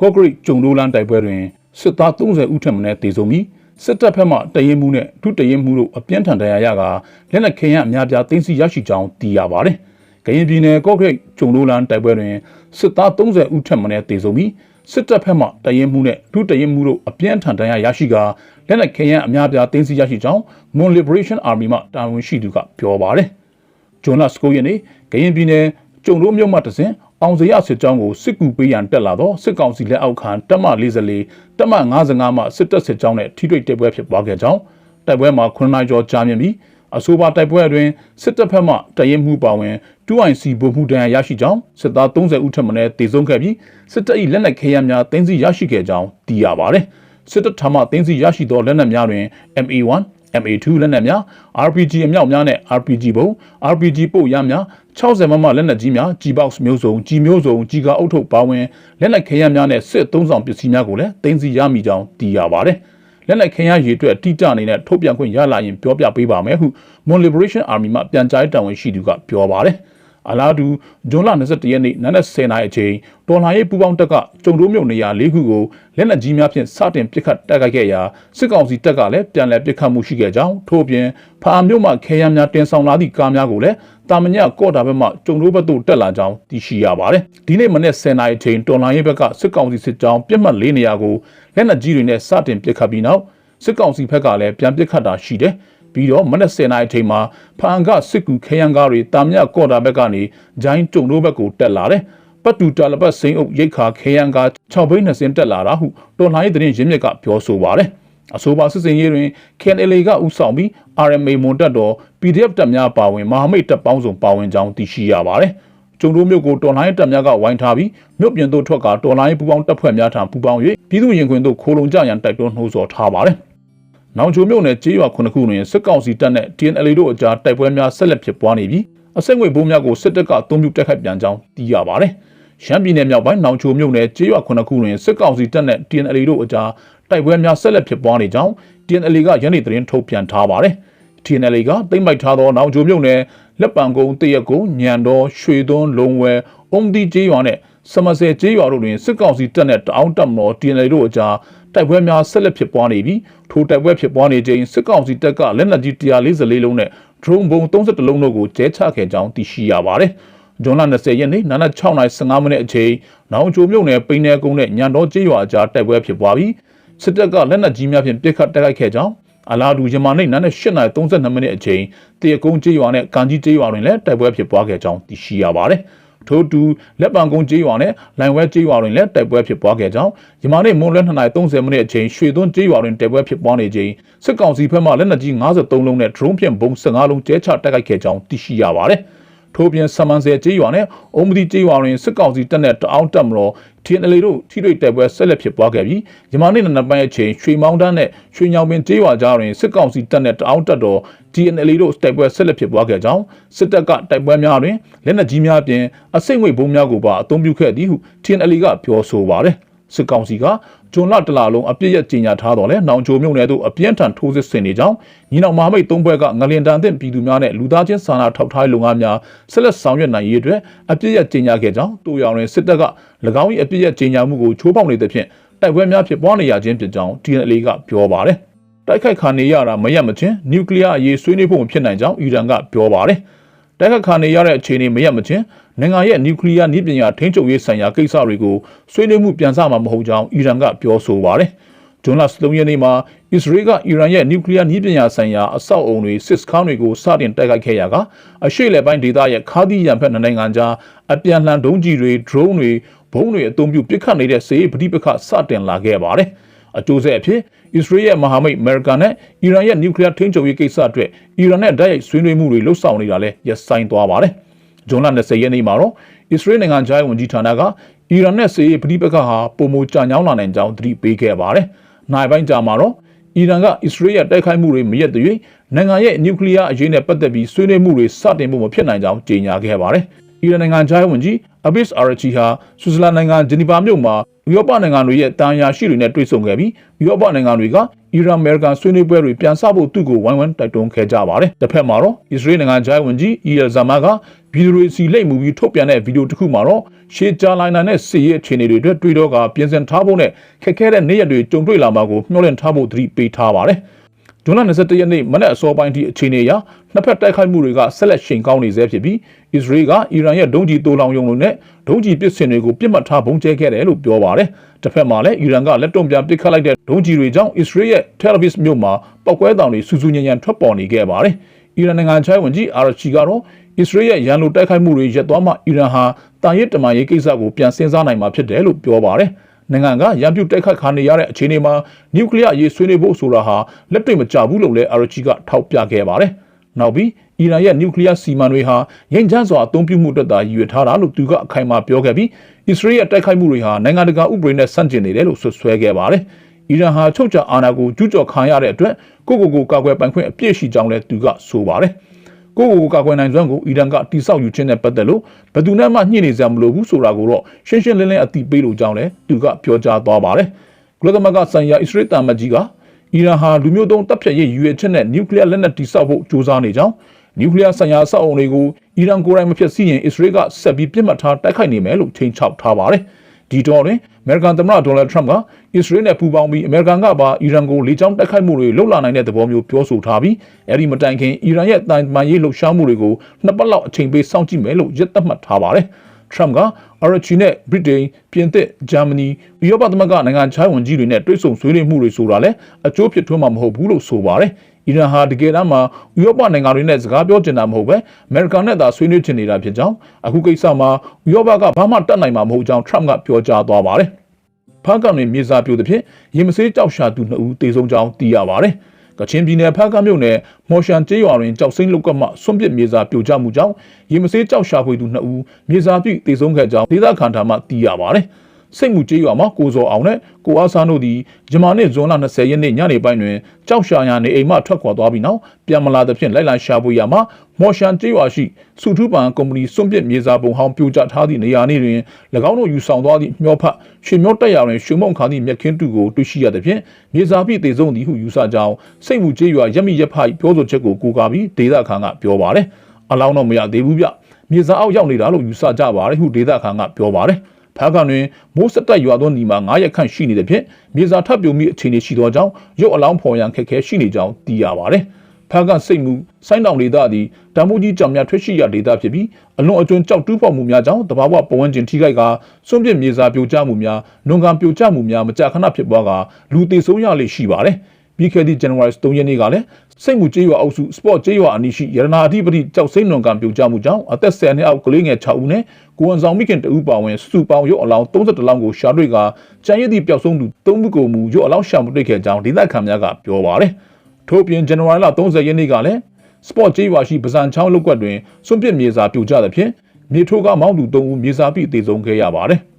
ကော့ဂရိတ်ဂျုံလိုလန်တိုက်ပွဲတွင်စစ်သား30ဦးထက်မနည်းတေဆုံးပြီးစစ်တပ်ဘက်မှတရင်မှုနဲ့ဒုတရင်မှုတို့အပြင်းထန်ဒဏ်ရာရကလက်နက်ခဲယမ်းအများပြားသိမ်းဆည်းရရှိကြောင်းသိရပါတယ်။ကရင်ပြည်နယ်ကော့ဂရိတ်ဂျုံလိုလန်တိုက်ပွဲတွင်စစ်သား30ဦးထက်မနည်းတေဆုံးပြီးစစ်တပ်ဘက်မှတရင်မှုနဲ့ဒုတရင်မှုတို့အပြင်းထန်ဒဏ်ရာရရှိကလက်နက်ခဲယမ်းအများပြားသိမ်းဆည်းရရှိကြောင်း Mon Liberation Army မှတာဝန်ရှိသူကပြောပါတယ်။ဂျွန်လတ်စကိုယနေ့ကရင်ပြည်နယ်ကျုံတို့မြို့မှတစဉ် အောင်စရစစ်ကြောင်းကိုစစ်ကူပေးရန်တက်လာတော့စစ်ကောင်စီလက်အောက်ခံတပ်မ44တပ်မ55မှစစ်တပ်စစ်ကြောင်းနဲ့ထိတွေ့တိုက်ပွဲဖြစ်ပွားခဲ့ကြောင်းတိုက်ပွဲမှာ9နိုင်ကျော်ကြာမြင့်ပြီးအဆိုပါတိုက်ပွဲအတွင်းစစ်တပ်ဖက်မှတရင်မှုပါဝင် 2IC ဗိုလ်မှူးတန်းရရှိကြောင်းစစ်သား30ဦးထက်မနည်းတေဆုံးခဲ့ပြီးစစ်တပ်၏လက်နက်ခဲယမ်းများတင်းစီရရှိခဲ့ကြောင်းသိရပါတယ်စစ်တပ်ထမှတင်းစီရရှိသောလက်နက်များတွင် MA1 MA2 လက်နက်များ RPG အမြောက်များနဲ့ RPG ဘုံ RPG ပို့ရများ60မမလက်နက်ကြီးများ G-box မျိုးစုံ G မျိုးစုံ G ကအုပ်ထုပ်ပါဝင်လက်နက်ခဲယမ်းများနဲ့စစ်သုံးဆောင်ပစ္စည်းများကိုလည်းတင်စီရမိကြောင်းသိရပါတယ်။လက်နက်ခဲယမ်းရေအတွက်တိကျအနေနဲ့ထုတ်ပြန်ခွင့်ရလာရင်ပြောပြပေးပါမယ်ဟု Mon Liberation Army မှပြန်ကြားရေးတာဝန်ရှိသူကပြောပါတယ်။ အလားတူဇွန်လ21ရက်နေ့နနက်10:00နာရီအချိန်တော်လှန်ရေးပူးပေါင်းတပ်ကကျုံတိုးမြို့နေရာ၄ခုကိုလက်နက်ကြီးများဖြင့်စတင်ပစ်ခတ်တိုက်ခိုက်ခဲ့ရာစစ်ကောင်စီတပ်ကလည်းပြန်လည်ပစ်ခတ်မှုရှိခဲ့ကြောင်းထို့ပြင်ဖာမြို့မှခဲယမ်းများတင်ဆောင်လာသည့်ကားများကိုလည်းတာမညကော့တာဘက်မှကျုံတိုးဘက်သို့တက်လာကြောင်းသိရှိရပါတယ်။ဒီနေ့မနေ့10:00နာရီအချိန်တော်လှန်ရေးဘက်ကစစ်ကောင်စီစစ်ကြောင်းပြစ်မှတ်၄နေရာကိုလက်နက်ကြီးတွေနဲ့စတင်ပစ်ခတ်ပြီးနောက်စစ်ကောင်စီဘက်ကလည်းပြန်ပစ်ခတ်တာရှိတယ်။ ပြီးတော့မနက်10:00နာရီအချိန်မှာဖအန်ကစစ်ကူခရန်ကားတွေတာမြကော့တာဘက်ကနေဂျိုင်းတုံတို့ဘက်ကိုတက်လာတယ်။ပတ်တူတာလပတ်စိန်အုပ်ရိတ်ခါခရန်ကား6ဘိန်း20တက်လာတာဟုတော်လှန်ရေးသတင်းရင်းမြစ်ကပြောဆိုပါတယ်။အဆိုပါစစ်စင်ရေးတွင် KNLA ကဥဆောင်ပြီး RMA မွန်တက်တော် PDF တပ်များပါဝင်မဟာမိတ်တပ်ပေါင်းစုံပါဝင်ကြောင်းသိရှိရပါတယ်။ကျုံတို့မြို့ကိုတော်လိုင်းတပ်များကဝိုင်းထားပြီးမြို့ပြင်သို့ထွက်ကတော်လိုင်းပူပေါင်းတပ်ဖွဲ့များထံပူပေါင်း၍ပြည်သူရင်ခွင်သို့ခိုးလုံကြရန်တိုက်တွန်းနှိုးဆော်ထားပါတယ်။ နောင်ချိုမြို့နယ်ကြေးရွာခုနှစ်ခုတွင်စစ်ကောင်စီတပ်နဲ့ TNL တို့အကြားတိုက်ပွဲများဆက်လက်ဖြစ်ပွားနေပြီးအဆက်ငွေဘိုးများကိုစစ်တပ်ကအုံပြုတက်ခတ်ပြန်ကြောင်းသိရပါတယ်။ရှမ်းပြည်နယ်မြောက်ပိုင်းနောင်ချိုမြို့နယ်ကြေးရွာခုနှစ်ခုတွင်စစ်ကောင်စီတပ်နဲ့ TNL တို့အကြားတိုက်ပွဲများဆက်လက်ဖြစ်ပွားနေကြောင်း TNL ကယနေ့သတင်းထုတ်ပြန်ထားပါတယ်။ TNL ကတိမ့်ပိုက်ထားသောနောင်ချိုမြို့နယ်လက်ပံကုန်းတရက်ကုန်းညံတော်ရွှေသွန်းလုံဝဲအုံဒီကျေးရွာနဲ့စမဆယ်ကျေးရွာတို့တွင်စစ်ကောင်စီတပ်နဲ့တအောင်းတပ်မတော် TNL တို့အကြား တိုက်ပွဲများဆက်လက်ဖြစ်ပွားနေပြီးထိုတိုက်ပွဲဖြစ်ပွားနေချိန်စစ်ကောင်စီတပ်ကလက်နက်ကြီး144လုံးနဲ့ drone ဘုံ32လုံးတို့ကိုကျဲချခဲ့ကြောင်းသိရှိရပါတယ်။ဂျွန်လ20ရက်နေ့နနက်6:15မိနစ်အချိန်နောင်ချိုမြို့နယ်ပိန်းနယ်ကုန်းနဲ့ညံတော်ကျေးရွာကြားတိုက်ပွဲဖြစ်ပွားပြီးစစ်တပ်ကလက်နက်ကြီးများဖြင့်ပစ်ခတ်တိုက်ခိုက်ခဲ့ကြောင်းအလားတူယမန်နေ့နနက်8:32မိနစ်အချိန်တရကုန်းကျေးရွာနဲ့ကန်ကြီးကျေးရွာတွင်လည်းတိုက်ပွဲဖြစ်ပွားခဲ့ကြောင်းသိရှိရပါတယ်။ ထို့တူလက်ပံကုန်းကျေးရွာနဲ့လိုင်ဝဲကျေးရွာတွင်လည်းတိုက်ပွဲဖြစ်ပွားခဲ့ကြောင်းယမနေ့မွန်းလွဲ2:30မိနစ်အချိန်ရွှေသွန်းကျေးရွာတွင်တိုက်ပွဲဖြစ်ပွားနေချိန်စစ်ကောင်စီဘက်မှလက်နက်ကြီး53လုံးနဲ့ drone ဖြင့်ဘုံ15လုံးကျဲချတိုက်ခိုက်ခဲ့ကြောင်းသိရှိရပါတယ်။ ထို့ပြင်ဆမန်ဆယ်ကျေးရွာနဲ့အုံမတိကျေးရွာတွင်စစ်ကောင်စီတပ်နဲ့တအောင်းတပ်မတော်ထင်းအလေတို့ထိတွေ့တိုက်ပွဲဆက်လက်ဖြစ်ပွားခဲ့ပြီးယမနေ့နံပါတ်အချိန်ရွှေမောင်းတန်းနဲ့ရွှေညောင်ပင်ကျေးရွာကြားတွင်စစ်ကောင်စီတပ်နဲ့တအောင်းတပ်တော် TNL တို့တိုက်ပွဲဆက်လက်ဖြစ်ပွားခဲ့ကြောင်းစစ်တပ်ကတိုက်ပွဲများတွင်လက်နက်ကြီးများပြင်အစိမ့်ငွေဘုံများကိုပါအသုံးပြုခဲ့သည်ဟု TNL ကပြောဆိုပါတယ် စစ်ကောင်စီကဂျွန်လတလာလုံးအပြစ်ရကြေညာထားတော့လဲနောင်ချိုမြုံနယ်သို့အပြင်းထန်ထိုးစစ်ဆင်နေကြောင်းညီနောင်မဟာမိတ်သုံးဘွဲကငလင်တန်တဲ့ပြည်သူများနဲ့လူသားချင်းစာနာထောက်ထားရေးလုပ်ငန်းများဆက်လက်ဆောင်ရွက်နိုင်ရေးအတွက်အပြစ်ရကြေညာခဲ့ကြောင်းတူရောင်တွင်စစ်တပ်က၎င်း၏အပြစ်ရကြေညာမှုကိုချိုးဖောက်နေတဲ့ဖြင့်တိုက်ပွဲများဖြစ်ပွားနေရခြင်းဖြစ်ကြောင်း TNL ကပြောပါတယ်တိုက်ခိုက်ခါနေရတာမရမချင်းနျူကလ িয়ার အရေးဆွေးနွေးဖို့မဖြစ်နိုင်ကြောင်းအီရန်ကပြောပါတယ် တိုက်ခတ်ခါနေရတဲ့အခြေအနေမရမချင်းနိုင်ငံရဲ့နျူကလ িয়ার နည်းပညာထိန်းချုပ်ရေးဆိုင်ရာကိစ္စတွေကိုဆွေးနွေးမှုပြန်ဆမှာမဟုတ်ကြောင်းအီရန်ကပြောဆိုပါတယ်။ဂျွန်လတ်3ရက်နေ့မှာအစ္စရေးကအီရန်ရဲ့နျူကလ িয়ার နည်းပညာဆိုင်ရာအဆောက်အုံတွေစစ်စခန်းတွေကိုစတင်တိုက်ခိုက်ခဲ့ရကအရှေ့လယ်ပိုင်းဒေသရဲ့ခါးသီးရန်ဖက်နိုင်ငံကြားအပြန်လှန်ဒုံးကျည်တွေ drone တွေဘုံတွေအသုံးပြုပစ်ခတ်နေတဲ့စေပဋိပက္ခစတင်လာခဲ့ပါတယ်။ အကျိုးဆက်အဖြစ်အစ္စရေးရဲ့မဟာမိတ်အမေရိကန်နဲ့အီရန်ရဲ့နျူကလ িয়ার ထိန်းချုပ်ရေးကိစ္စအတွက်အီရန်နဲ့တိုက်ရိုက်ဆွေးနွေးမှုတွေလှုပ်ဆောင်နေတာလည်းရပ်ဆိုင်းသွားပါတယ်။ဂျွန်လ20ရက်နေ့မှာတော့အစ္စရေးနိုင်ငံခြားရေးဝန်ကြီးဌာနကအီရန်နဲ့စစ်ရေးပဋိပက္ခဟာပုံမကြညောင်းလာနိုင်ကြောင်းသတိပေးခဲ့ပါတယ်။နိုင်ပိုင်းကြာမှာတော့အီရန်ကအစ္စရေးရဲ့တိုက်ခိုက်မှုတွေမရက်သွေးနိုင်ငံရဲ့နျူကလ িয়ার အရေးနဲ့ပတ်သက်ပြီးဆွေးနွေးမှုတွေစတင်ဖို့မဖြစ်နိုင်ကြောင်းကြေညာခဲ့ပါတယ်။ အီရန်နိုင်ငံခြားရေးဝန်ကြီးအဘစ်အာရချီဟာဆွစ်ဇာလန်နိုင်ငံဂျနီဗာမြို့မှာဥရောပနိုင်ငံတွေရဲ့တာယာရှိတွေနဲ့တွေ့ဆုံခဲ့ပြီးဥရောပနိုင်ငံတွေကအီအီရန်အမေရိကန်ဆွေးနွေးပွဲတွေပြန်ဆဖို့သူ့ကိုဝိုင်းဝန်းတိုက်တွန်းခဲ့ကြပါတယ်။တစ်ဖက်မှာတော့အစ္စရေးနိုင်ငံခြားရေးဝန်ကြီးအီယယ်ဇာမာကဗီဒီယိုတွေစီလိမ့်မှုပြီးထုတ်ပြန်တဲ့ဗီဒီယိုတစ်ခုမှာတော့ရှေးဂျာလိုင်းနာနဲ့စီရဲ့အခြေအနေတွေအတွက်တွေးတော့ကပြင်ဆင်ထားဖို့နဲ့ခက်ခဲတဲ့နေ့ရက်တွေကြုံတွေ့လာမှာကိုမျှော်လင့်ထားဖို့သတိပေးထားပါတယ်။ ဇွန်လ22ရက်နေ့မနက်အစောပိုင်းထိအခြေအနေအရနှစ်ဖက်တိုက်ခိုက်မှုတွေကဆက်လက်ရှိန်ကောင်းနေဆဲဖြစ်ပြီးအစ္စရေးကအီရန်ရဲ့ဒုံးကျည်တိုးလောင်ယုံတွေနဲ့ဒုံးကျည်ပစ်စင်တွေကိုပြစ်မှတ်ထားပုံကျဲခဲ့တယ်လို့ပြောပါတယ်။တစ်ဖက်မှာလည်းအီရန်ကလက်တုံ့ပြန်ပစ်ခတ်လိုက်တဲ့ဒုံးကျည်တွေကြောင့်အစ္စရေးရဲ့ Tel Aviv မြို့မှာပောက်ကွဲတောင်တွေစူးစူးညံ့ညံ့ထွက်ပေါ်နေခဲ့ပါတယ်။အီရန်နိုင်ငံခြားရေးဝန်ကြီးအာရချီကတော့အစ္စရေးရဲ့ရန်လိုတိုက်ခိုက်မှုတွေရပ်သွားမှအီရန်ဟာတာရစ်တမန်ရေးကိစ္စကိုပြန်စဉ်းစားနိုင်မှာဖြစ်တယ်လို့ပြောပါတယ်။ နိုင်ငံကရန်ပြုတ်တိုက်ခတ်ခါနေရတဲ့အခြေအနေမှာနျူကလ িয়ার ရေးဆွေးနွေးဖို့ဆိုတာဟာလက်တွေ့မကျဘူးလို့လည်းအာရချီကထောက်ပြခဲ့ပါတယ်။နောက်ပြီးအီရန်ရဲ့နျူကလ িয়ার စီမံတွေဟာငြိမ်းချမ်းစွာအသုံးပြုမှုအတွက်သာရည်ရွယ်ထားတာလို့သူကအခိုင်အမာပြောခဲ့ပြီးအစ္စရေးရဲ့တိုက်ခိုက်မှုတွေဟာနိုင်ငံတကာဥပဒေနဲ့ဆန့်ကျင်နေတယ်လို့ဆွဆွဲခဲ့ပါတယ်။အီရန်ဟာချုပ်ချာအာဏာကိုကျူးကျော်ခံရတဲ့အတွက်ကိုကိုကိုကာကွယ်ပိုင်ခွင့်အပြည့်ရှိကြောင်းလည်းသူကဆိုပါတယ်။ ကိုကိုကိုကာကွယ်နိုင်စွမ်းကိုအီရန်ကတိစောက်ယူခြင်းနဲ့ပတ်သက်လို့ဘယ်သူနဲ့မှညှိနေစရာမလိုဘူးဆိုတာကိုတော့ရှင်းရှင်းလင်းလင်းအသိပေးလို့ကြောင်းလည်းသူကပြောကြားသွားပါတယ်။ကုလသမဂ္ဂဆိုင်ရာအစ္စရေးတာမတ်ကြီးကအီရန်ဟာလူမျိုးတုံးတပ်ဖြတ်ရေးရည်ရွယ်ချက်နဲ့နျူကလ িয়ার လက်နက်တိစောက်ဖို့ကြိုးစားနေကြောင်းနျူကလ িয়ার ဆိုင်ရာအဆောက်အုံတွေကိုအီရန်ကိုယ်တိုင်မဖြစ်စီရင်အစ္စရေးကဆက်ပြီးပြစ်မှတ်ထားတိုက်ခိုက်နေမယ်လို့ချိန်ချောက်ထားပါတယ်။ ဒီတော့တွင်အမေရိကန်သမ္မတဒေါ်နယ်ထရမ့်ကအစ္စရေးနဲ့ပူးပေါင်းပြီးအမေရိကန်ကပါအီရန်ကိုလေကြောင်းတိုက်ခိုက်မှုတွေလုပ်လာနိုင်တဲ့သဘောမျိုးပြောဆိုထားပြီးအဲဒီမတိုင်ခင်အီရန်ရဲ့တိုင်ပန်ရေးလှုပ်ရှားမှုတွေကိုနှစ်ပတ်လောက်အချိန်ပေးစောင့်ကြည့်မယ်လို့ရက်သတ်မှတ်ထားပါတယ်။ Trump ကအာရချီနဲ့ဗြိတိန်ပြင်သစ်ဂျာမနီဥရောပသမဂ္ဂနိုင်ငံခြားဝန်ကြီးတွေနဲ့တွေ့ဆုံဆွေးနွေးမှုတွေဆိုတာလည်းအကျိုးဖြစ်ထွန်းမှာမဟုတ်ဘူးလို့ဆိုပါတယ်။ အီရန်ဟာတကယ်တမ်းမှာဥရောပနိုင်ငံတွေနဲ့စကားပြောချင်တာမဟုတ်ပဲအမေရိကန်နဲ့သာဆွေးနွေးချင်နေတာဖြစ်ကြောင်းအခုကိစ္စမှာဥရောပကဘာမှတတ်နိုင်မှာမဟုတ်ကြောင်း Trump ကပြောကြားသွားပါတယ်။ဖားကန်တွင်မြေစာပြိုသဖြင့်ရင်မစေးကြောက်ရှာသူနှစ်ဦးတေဆုံးကြောင်းသိရပါတယ်။ကချင်ပြည်နယ်ဖားကမြို့နယ်မော်ရှန်ကျေးရွာတွင်ကြောက်စိမ့်လုက်ကမှဆွန့်ပစ်မြေစာပြိုကျမှုကြောင့်ရေမစေးကြောက်ရှာဖွေသူ2ဦးမြေစာပြိတေဆုံးခဲ့ကြောင်းဒေသခံထံမှသိရပါတယ်။ စိတ်မှုကျေးရွာမှာကိုစောအောင်နဲ့ကိုအားစားတို့သည်ဂျမာနစ်ဇွန်လ20ရက်နေ့ညနေပိုင်းတွင်ကြောက်ရှာရနေအိမ်မှထွက်ခွာသွားပြီးနောက်ပြန်မလာသဖြင့်လိုက်လံရှာဖွေရမှာမော်ရှန်ကျေးရွာရှိစုထူးပန်ကုမ္ပဏီစွန့်ပစ်မြေစာပုံဟောင်းပြိုကျထားသည့်နေရာနေ့တွင်၎င်းတို့ယူဆောင်သွားသည့်မျောဖတ်ရွှေမျောတက်ရတွင်ရွှေမုံခါသည့်မြက်ခင်းတူကိုတွေ့ရှိရသဖြင့်မြေစာပြည့်တေဆုံးသည်ဟုယူဆကြောင်းစိတ်မှုကျေးရွာရက်မိရက်ဖိုက်ပြောဆိုချက်ကိုကူကာပြီးဒေသခံကပြောပါတယ်အလောင်းတော့မရသေးဘူးဗျမြေစာအောက်ရောက်နေတာလို့ယူဆကြပါတယ်ဟုဒေသခံကပြောပါတယ် ဖားကန်တွင်မိုးစက်တက်ရွာသောညီမှာ9ရက်ခန့်ရှိနေတဲ့ဖြင့်မြေစာထပ်ပြုံမိအခြေအနေရှိသောကြောင့်ရုပ်အလောင်းဖော်ရန်ခက်ခဲရှိနေကြောင်းသိရပါတယ်။ဖားကန်စိတ်မှုဆိုင်းတောင်ဒေသသည်တံမိုးကြီးကြောင်များထွက်ရှိရာဒေသဖြစ်ပြီးအလွန်အကျွံကြောက်တူးဖော်မှုများကြောင့်တဘာဝပဝန်းကျင်ထိခိုက်ကစွန့်ပစ်မြေစာပြိုကျမှုများ၊လုံကန်ပြိုကျမှုများမကြာခဏဖြစ်ပွားကလူသေဆုံးရလေရှိပါတယ်။ ပြီးခဲ့သည့်ဇန်နဝါရီ3ရက်နေ့ကလည်းစိတ်မှုကျေးရွာအုပ်စုစပေါ့ကျေးရွာအနီးရှိရတနာအဓိပတိကြောက်စိမ့်လွန်ကံပြိုကျမှုကြောင့်အသက်10နှစ်အောက်ကလေးငယ်6ဦးနဲ့ကိုဝန်ဆောင်မိခင်တဦးပါဝင်စုပေါင်းရုပ်အလောင်း32လောင်းကိုရှာတွေ့ကကြံရည်သည့်ပျောက်ဆုံးသူ3ဦးကိုမူရုပ်အလောင်းရှာမတွေ့ခဲ့ကြောင်းဒေသခံများကပြောပါတယ်။ထို့ပြင်ဇန်နဝါရီလ30ရက်နေ့ကလည်းစပေါ့ကျေးရွာရှိပဇံချောင်းလုတ်ကွက်တွင်စွန့်ပစ်မြေစာပြိုကျသဖြင့်မြေထိုးကမောင်းသူ3ဦးမြေစာပြည့်တေဆုံးခဲ့ရပါတယ်။